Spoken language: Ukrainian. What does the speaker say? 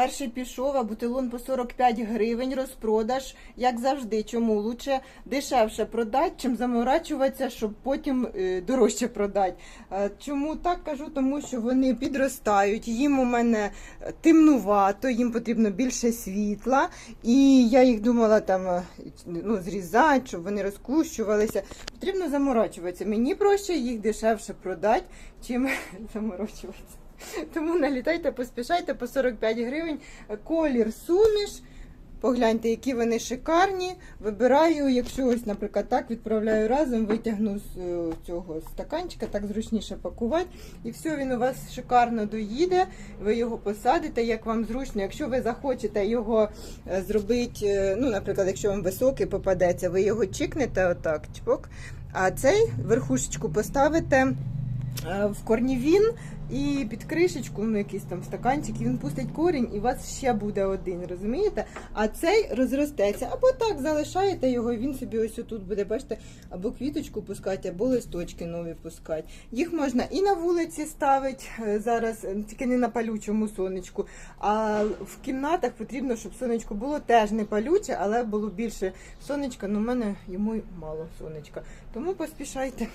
Перший пішов, а бутилон по 45 гривень розпродаж, як завжди. Чому лучше дешевше продати, чим заморачуватися, щоб потім е, дорожче продати. Е, Чому так кажу? Тому що вони підростають, їм у мене темнувато, їм потрібно більше світла. І я їх думала там е, ну, зрізати, щоб вони розкущувалися. Потрібно заморачуватися. Мені проще їх дешевше продати, чим заморочуватися. Тому налітайте, поспішайте по 45 гривень. Колір суміш. Погляньте, які вони шикарні. Вибираю, якщо ось, наприклад, так відправляю разом, витягну з е, цього стаканчика, так зручніше пакувати. І все, він у вас шикарно доїде. Ви його посадите, як вам зручно. Якщо ви захочете його е, зробити, е, ну, наприклад, якщо вам високий попадеться, ви його чикнете отак, чпок. А цей верхушечку поставите в корнівін і під кришечку, ну якийсь там стаканчик, він пустить корінь, і у вас ще буде один, розумієте? А цей розростеться. Або так залишаєте його, і він собі ось отут буде, бачите, або квіточку пускати, або листочки нові пускати. Їх можна і на вулиці ставити е, зараз, е, тільки не на палючому сонечку. А в кімнатах потрібно, щоб сонечко було теж не палюче, але було більше сонечка. Ну, в мене йому мало сонечка. Тому поспішайте.